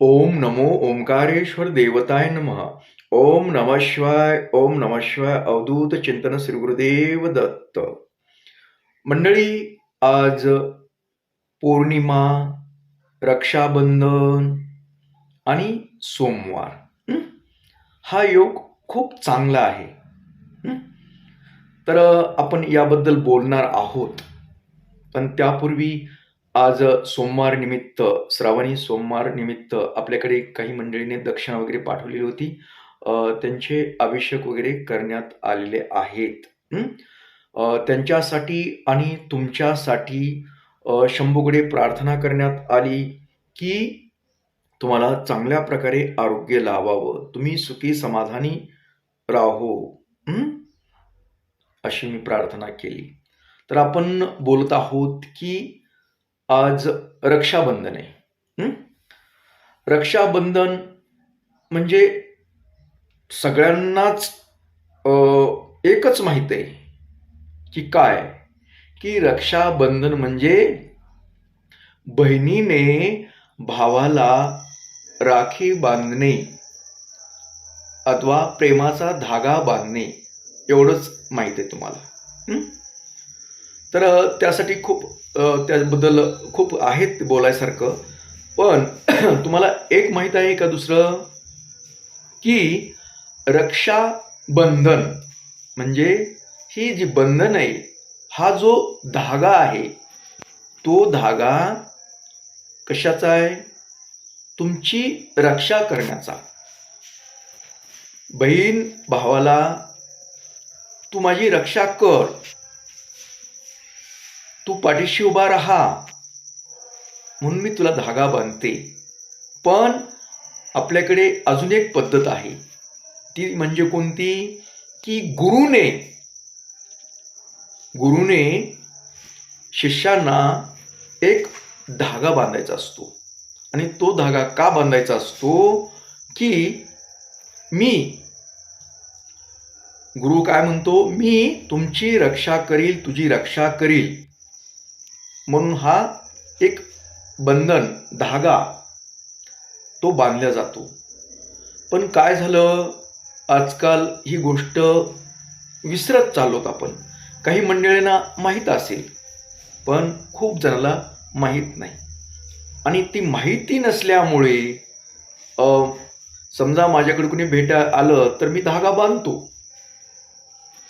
ओम नमो ओंकारेश्वर देवताय नमः। ओम नमः शिवाय ओम नमः शिवाय अवधूत चिंतन श्री गुरुदेव दत्त। मंडळी आज पौर्णिमा रक्षाबंधन आणि सोमवार हा? योग खूप चांगला आहे तर आपण याबद्दल बोलणार आहोत पण त्यापूर्वी आज सोमवार निमित्त श्रावणी सोमवार निमित्त आपल्याकडे काही मंडळीने दक्षिणा वगैरे पाठवलेली होती. त्यांचे अभिषेक वगैरे करण्यात आलेले आहेत. त्यांच्यासाठी आणि तुमच्यासाठी शंभूकडे प्रार्थना करण्यात आली की तुम्हाला चांगल्या प्रकारे आरोग्य लावावं. तुम्ही सुखी समाधानी राहो. अशी मी प्रार्थना केली. तर आपण बोलत आहोत की आज रक्षाबंधन आहे. रक्षाबंधन म्हणजे सगळ्यांनाच एकच माहीत आहे की काय? की रक्षाबंधन म्हणजे बहिणीने भावाला राखी बांधणे अथवा प्रेमाचा धागा बांधणे एवढंच माहीत आहे तुम्हाला. तर त्यासाठी खूप त्याबद्दल खूप आहेत बोलायसारखं. पण तुम्हाला एक माहीत आहे का दुसरं? की रक्षाबंधन म्हणजे ही जी बंधन आहे हा जो धागा आहे तो धागा कशाचा आहे? तुमची रक्षा करण्याचा. बहीण भावाला तू माझी रक्षा कर. पाठीशी उभा राहा. म्हणून मी तुला धागा बांधते. पण आपल्याकडे अजून एक पद्धत आहे. ती म्हणजे कोणती? की गुरुने गुरुने शिष्यांना एक धागा बांधायचा असतो. आणि तो धागा का बांधायचा असतो? की मी गुरु काय म्हणतो? मी तुमची रक्षा करील तुझी रक्षा करील. म्हणून हा एक बंधन धागा तो बांधला जातो. पण काय झालं? आजकाल ही गोष्ट विसरत चाललोत आपण. काही मंडळींना माहीत असेल पण खूप जणाला माहीत नाही. आणि ती माहिती नसल्यामुळे समजा माझ्याकडे कुणी भेटा आलं तर मी धागा बांधतो.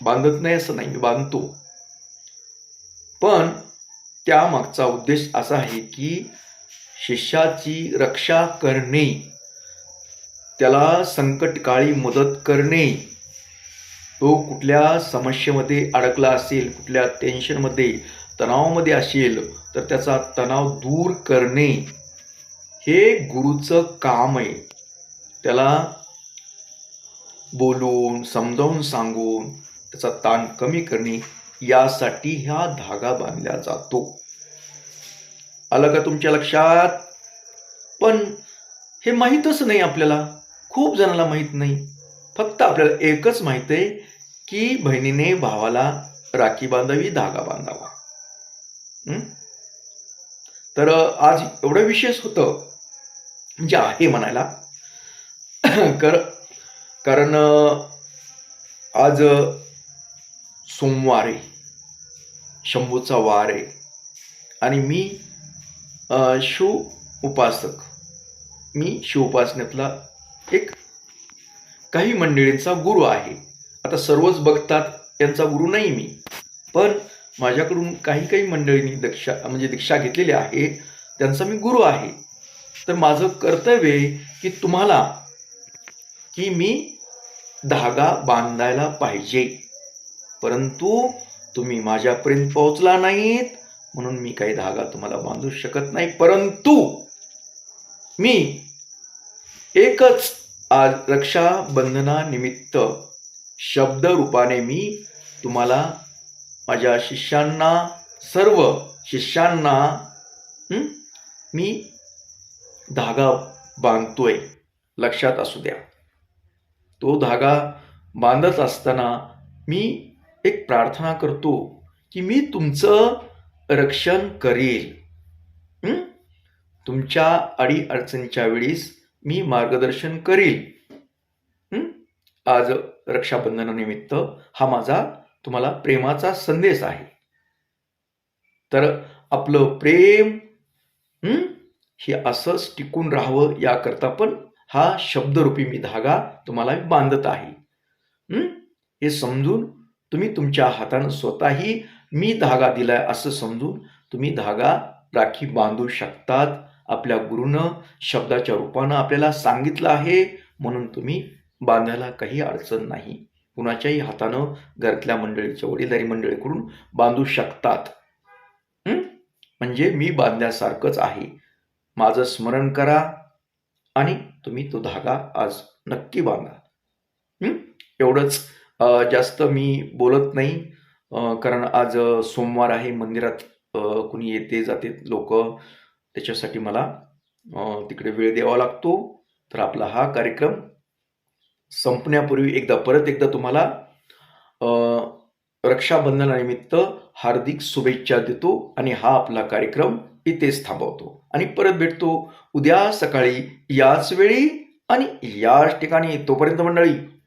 बांधत नाही असं नाही मी बांधतो. पण त्यामागचा उद्देश असा आहे की शिष्याची रक्षा करणे त्याला संकटकाळी मदत करणे. तो कुठल्या समस्येमध्ये अडकला असेल कुठल्या टेन्शनमध्ये तणावामध्ये असेल तर त्याचा तणाव दूर करणे. हे गुरुचं काम आहे. त्याला बोलून समजावून सांगून त्याचा ताण कमी करणे यासाठी ह्या धागा बांधला जातो. आलं का तुमच्या लक्षात? पण हे माहीतच नाही आपल्याला. खूप जणांना माहीत नाही. फक्त आपल्याला एकच माहीत आहे की बहिणीने भावाला राखी बांधावी धागा बांधावा. तर आज एवढं विशेष होतं. म्हणजे आहे म्हणायला. कर कारण आज सोमवार आहे शंभूचा वार. आहे आणि मी शिव उपासक मी शिव उपासनेतला एक काही मंडळींचा गुरु आहे. आता सर्वच बघतात त्यांचा गुरु नाही मी. पण माझ्याकडून काही काही मंडळींनी दक्षा म्हणजे दीक्षा घेतलेली आहे त्यांचा मी गुरु आहे. तर माझं कर्तव्य आहे की तुम्हाला की मी धागा बांधायला पाहिजे. परंतु तुम्ही माझ्यापर्यंत पोहोचला नाहीत म्हणून मी काही धागा तुम्हाला बांधू शकत नाही. परंतु मी एकच आज रक्षाबंधनानिमित्त शब्द रूपाने मी तुम्हाला माझ्या शिष्यांना सर्व शिष्यांना मी धागा बांधतोय. लक्षात असू द्या. तो धागा बांधत असताना मी एक प्रार्थना करतो की मी तुमचं रक्षण करेल. तुमच्या अडी अडचणीच्या वेळीस मी मार्गदर्शन करील. आज रक्षाबंधनानिमित्त हा माझा तुम्हाला प्रेमाचा संदेश आहे. तर आपलं प्रेम हे? असंच टिकून राहावं याकरता पण हा शब्दरूपी मी धागा तुम्हाला बांधत आहे. हे समजून तुम्ही तुमच्या हातानं स्वतःही मी धागा दिलाय असं समजून तुम्ही धागा राखी बांधू शकतात. आपल्या गुरुनं शब्दाच्या रूपानं आपल्याला सांगितलं आहे. म्हणून तुम्ही बांधायला काही अडचण नाही. कुणाच्याही हातानं घरातल्या मंडळीच्या वडीलधारी मंडळीकडून बांधू शकतात. म्हणजे मी बांधल्यासारखंच आहे. माझं स्मरण करा आणि तुम्ही तो धागा आज नक्की बांधा. एवढंच. जास्त मी बोलत नाही. कारण आज सोमवार आहे मंदिरात कुणी येते जाते लोक त्याच्यासाठी मला तिकडे वेळ द्यावा लागतो. तर आपला हा कार्यक्रम संपण्यापूर्वी एकदा परत एकदा तुम्हाला रक्षाबंधनानिमित्त हार्दिक शुभेच्छा देतो आणि हा आपला कार्यक्रम इथेच थांबवतो. आणि परत भेटतो उद्या सकाळी याच वेळी आणि याच ठिकाणी. तोपर्यंत मंडळी